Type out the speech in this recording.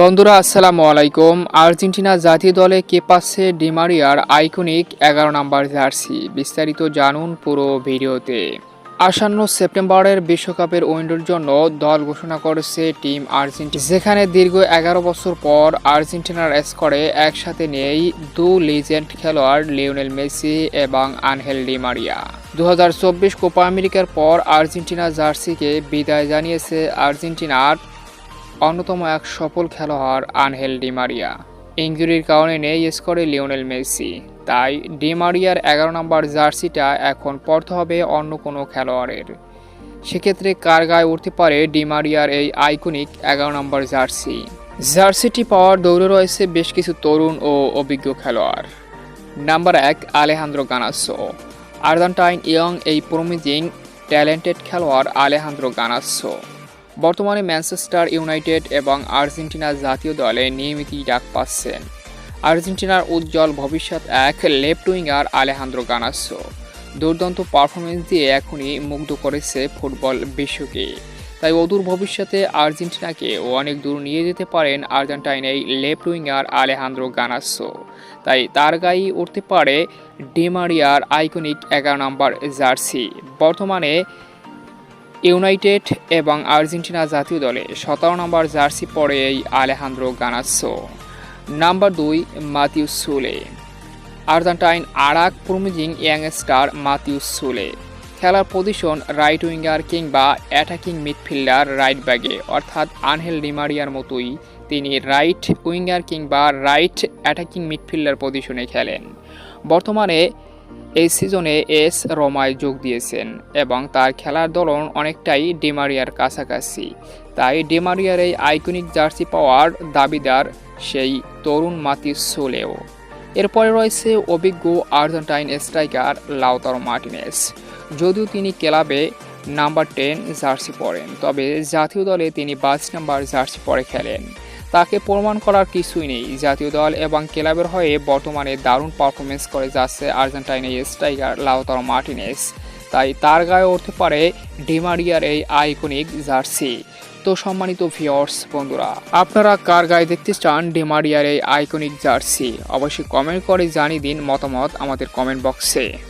বন্ধুরা, আসসালামু আলাইকুম। আর্জেন্টিনা জাতীয় দলে কে পাচ্ছে ডিমারিয়ার আইকনিক এগারো নম্বর জার্সি, বিস্তারিত জানুন পুরো ভিডিওতে। আসন্ন সেপ্টেম্বরের বিশ্বকাপের উইন্ডোর জন্য দল ঘোষণা করেছে টিম আর্জেন্টিনা। যেখানে দীর্ঘ এগারো বছর পর আর্জেন্টিনার স্কোরে একসাথে নেই দু লিজেন্ড খেলোয়াড় লিওনেল মেসি এবং আনহেল ডিমারিয়া দু হাজার চব্বিশ কোপা আমেরিকার পর আর্জেন্টিনা জার্সিকে বিদায় জানিয়েছে আর্জেন্টিনার অন্যতম এক সফল খেলোয়াড় আনহেল ডিমারিয়া ইঞ্জুরির কারণে নেই স্কোরে লিওনেল মেসি। তাই ডিমারিয়ার এগারো নম্বর জার্সিটা এখন পড়তে হবে অন্য কোনো খেলোয়াড়ের। সেক্ষেত্রে কার গায়ে উঠতে পারে ডিমারিয়ার এই আইকনিক এগারো নম্বর জার্সি? জার্সিটি পাওয়ার দৌড়ে রয়েছে বেশ কিছু তরুণ ও অভিজ্ঞ খেলোয়াড়। নাম্বার এক, আলেহান্দ্রো গানাসো। আর্জেন্টাইন ইয়ং এই প্রমিজিং, ট্যালেন্টেড খেলোয়াড় আলেহান্দ্রো গানাসো। বর্তমানে ম্যানচেস্টার ইউনাইটেড এবং আর্জেন্টিনা জাতীয় দলে নিয়মিতই ডাক পাচ্ছেন। আর্জেন্টিনার উজ্জ্বল ভবিষ্যৎ এক লেফট উইঙ্গার আলেহান্দ্রো গানাসো দুর্দান্ত পারফরমেন্স দিয়ে এখনই মুগ্ধ করেছে ফুটবল বিশ্বকে। তাই অদূর ভবিষ্যতে আর্জেন্টিনাকে অনেক দূর নিয়ে যেতে পারেন আর্জেন্টাইন এই লেফট উইঙ্গার আলেহান্দ্রো গানাসো তাই তার গায়ে উঠতে পারে ডিমারিয়ার আইকনিক এগারো নম্বর জার্সি। বর্তমানে ইউনাইটেড এবং আর্জেন্টিনা জাতীয় দলে সতেরো নম্বর জার্সি পরে এই আলেহান্দ্রো গানাসো নাম্বার দুই মাতিউ সুলে। আর্জেন্টাইন আরাক প্রমিজিং ইয়াংস্টার মাতিউ সুলে। খেলার পজিশন রাইট উইঙ্গার কিংবা অ্যাটাকিং মিডফিল্ডার রাইট ব্যাগে অর্থাৎ আনহেল ডিমারিয়ার মতোই তিনি রাইট উইঙ্গার কিংবা রাইট অ্যাটাকিং মিডফিল্ডার পজিশনে খেলেন। বর্তমানে এই সিজনে এস রোমায় যোগ দিয়েছেন এবং তার খেলার দলন অনেকটাই ডিমারিয়ার কাছাকাছি। তাই ডিমারিয়ার এই আইকনিক জার্সি পাওয়ার দাবিদার সেই তরুণ মাতি সোলেও। এরপরে রয়েছে অভিজ্ঞ আর্জেন্টাইন স্ট্রাইকার লাউতারো মার্টিনেস। যদিও তিনি ক্লাবে নাম্বার টেন জার্সি পরেন, তবে জাতীয় দলে তিনি বাইশ নাম্বার জার্সি পরে খেলেন। তাকে প্রমাণ করার কিছুই নেই। জাতীয় দল এবং ক্লাবের হয়ে বর্তমানে দারুণ পারফরমেন্স করে যাচ্ছে আর্জেন্টাইনের স্ট্রাইকার লাউতারো মার্টিনেস। তাই তার গায়ে উঠতে পারে ডিমারিয়ার এই আইকনিক জার্সি। তো সম্মানিত ভিওর্স বন্ধুরা, আপনারা কার গায়ে দেখতে চান ডিমারিয়ার এই আইকনিক জার্সি? অবশ্যই কমেন্ট করে জানিয়ে দিন মতামত আমাদের কমেন্ট বক্সে।